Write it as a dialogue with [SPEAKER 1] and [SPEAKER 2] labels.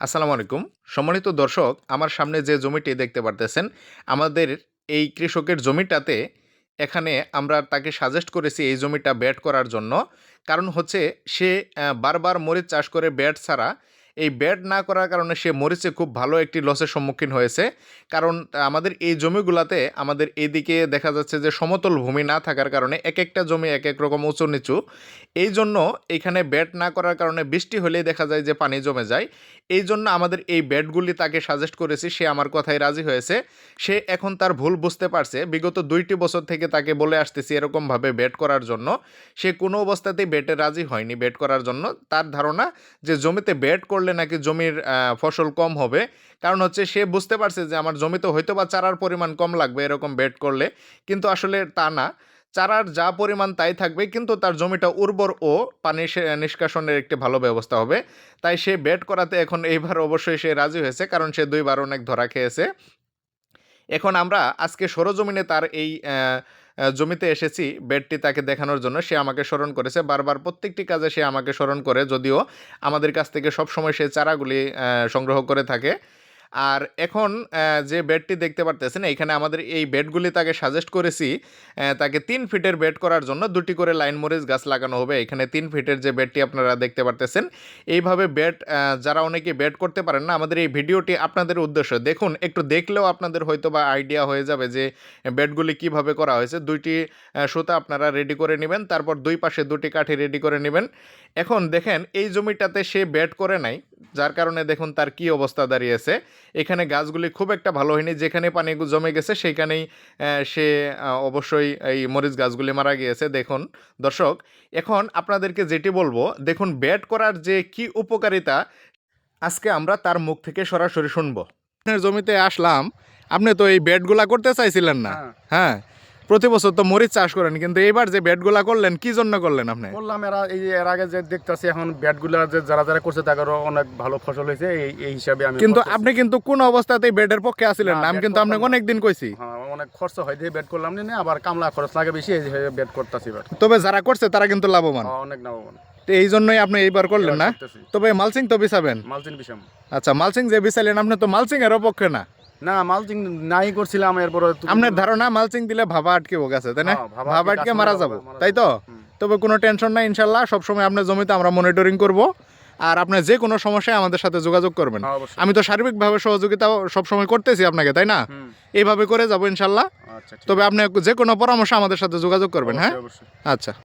[SPEAKER 1] আসসালামু আলাইকুম। সম্মানিত দর্শক, আমার সামনে যে জমিটি দেখতে পারতেছেন, আমাদের এই কৃষকের জমিটাতে এখানে আমরা তাকে সাজেস্ট করেছি এই জমিটা ব্যাট করার জন্য। কারণ হচ্ছে সে বারবার মরিচ চাষ করে ব্যাট ছাড়া এই ব্যাট না করার কারণে সে মরিচে খুব ভালো একটি লসের সম্মুখীন হয়েছে। কারণ আমাদের এই জমিগুলাতে আমাদের এদিকে দেখা যাচ্ছে যে সমতল ভূমি না থাকার কারণে এক একটা জমি এক এক রকম উঁচু নিচু। এই জন্য এখানে ব্যাট না করার কারণে বৃষ্টি হলেই দেখা যায় যে পানি জমে যায়। এই জন্য আমাদের এই ব্যাটগুলি তাকে সাজেস্ট করেছি, সে আমার কথায় রাজি হয়েছে। সে এখন তার ভুল বুঝতে পারছে। বিগত দুইটি বছর থেকে তাকে বলে আসতেছি এরকমভাবে ব্যাট করার জন্য। সে কোনো অবস্থাতেই ব্যাটে রাজি হয়নি ব্যাট করার জন্য। তার ধারণা যে জমিতে ব্যাট করলে নাকি জমির ফসল কম হবে। কারণ হচ্ছে সে বুঝতে পারছে যে আমার জমিতে হয়তো বা চারার পরিমাণ কম লাগবে এরকম বেড করলে। কিন্তু আসলে তা না। চারার যা পরিমাণ তাই থাকবে, কিন্তু তার জমিটা উর্বর ও পানি নিষ্কাশনের একটি ভালো ব্যবস্থা হবে। তাই সে বেড করাতে এখন এইবার অবশ্যই সে রাজি হয়েছে, কারণ সে দুইবার অনেক ধরা খেয়েছে। এখন আমরা আজকে সরজমিনে তার এই জমিতে এসেছি, বেডটি তাকে দেখানোর জন্য। সে আমাকে স্মরণ করেছে। বারবার প্রত্যেকটি কাজে সে আমাকে স্মরণ করে, যদিও আমাদের কাছ থেকে সবসময় সে চারাগুলি সংগ্রহ করে থাকে। আর এখন যে বেডটি দেখতে পারতেছেন, এখানে আমাদের এই বেডগুলি তাকে সাজেস্ট করেছি তাকে তিন ফিটের বেড করার জন্য দুটি করে লাইন মরিচ গাছ লাগানো হবে। এখানে তিন ফিটের যে বেডটি আপনারা দেখতে পারতেছেন, এইভাবে বেড যারা অনেকে বেড করতে পারেন না, আমাদের এই ভিডিওটি আপনাদের উদ্দেশ্য। দেখুন, একটু দেখলেও আপনাদের হয়তো বা আইডিয়া হয়ে যাবে যে বেডগুলি কীভাবে করা হয়েছে। দুইটি সুতা আপনারা রেডি করে নেবেন, তারপর দুই পাশে দুটি কাঠি রেডি করে নেবেন। এখন দেখেন, এই জমিটাতে সে বেড করে নাই। যার কারণে দেখুন তার কি অবস্থা দাঁড়িয়েছে। এখানে গাছগুলি খুব একটা ভালো হয়নি যেখানে পানি জমে গেছে সেইখানেই সে অবশ্যই এই মরিচ গাছগুলি মারা গিয়েছে। দেখুন দর্শক এখন আপনাদেরকে যেটি বলব দেখুন ব্যাট করার যে কি উপকারিতা আজকে আমরা তার মুখ থেকে সরাসরি শুনব। আপনার জমিতে আসলাম আপনি তো এই ব্যাটগুলা করতে চাইছিলেন না।
[SPEAKER 2] হ্যাঁ।
[SPEAKER 1] প্রতি বছর তো মরিচ চাষ করেন কিন্তু এবার যে ব্যাটগুলা করলেন কি জন্য করলেন আপনি?
[SPEAKER 2] বললাম এরা এই যে এর আগে যে দেখতেছি এখন ব্যাটগুলো যে যারা যারা করছে তাদেরও অনেক ভালো ফসল হয়েছে এই এই হিসাবে আমি
[SPEAKER 1] কিন্তু আপনি কিন্তু কোন অবস্থাতেই ব্যাটের পক্ষে আসিলেন
[SPEAKER 2] না,
[SPEAKER 1] আমি কিন্তু আপনাকে অনেক দিন কইছি।
[SPEAKER 2] হ্যাঁ অনেক খরচ হয় দিয়ে ব্যাট করলাম না আবার কামলা খরচ লাগে বেশি এই হিসাবে ব্যাট করতেছি এবার।
[SPEAKER 1] তবে যারা করছে তারা কিন্তু লাভবান।
[SPEAKER 2] হ্যাঁ, অনেক লাভবান।
[SPEAKER 1] তো এই জন্যই আপনি এইবার করলেন না। তবে মালচিং তো বিছাবেন।
[SPEAKER 2] মালসিং বিষম
[SPEAKER 1] আচ্ছা মালচিং যে বিছাইলেন আপনি তো মালসিং এর পক্ষে না।
[SPEAKER 2] না মালচিং নাই করছিলাম এরপরে
[SPEAKER 1] আপনার ধারণা মালচিং দিলে ভাবা আটকে গেছে তাই না?
[SPEAKER 2] হ্যাঁ, ভাবা আটকে
[SPEAKER 1] মারা যাব তাই তো? তবে কোনো টেনশন নাই ইনশাল্লাহ সবসময় আপনার জমিতে আমরা মনিটরিং করব। আর আপনার যে কোনো সমস্যায় আমাদের সাথে যোগাযোগ করবেন।
[SPEAKER 2] হ্যাঁ,
[SPEAKER 1] আমি তো সার্বিকভাবে সহযোগিতা সবসময় করতেছি আপনাকে তাই না? এইভাবে করে যাব ইনশাল্লাহ।
[SPEAKER 2] আচ্ছা
[SPEAKER 1] তবে আপনি যে কোনো পরামর্শ আমাদের সাথে যোগাযোগ করবেন হ্যাঁ? আচ্ছা।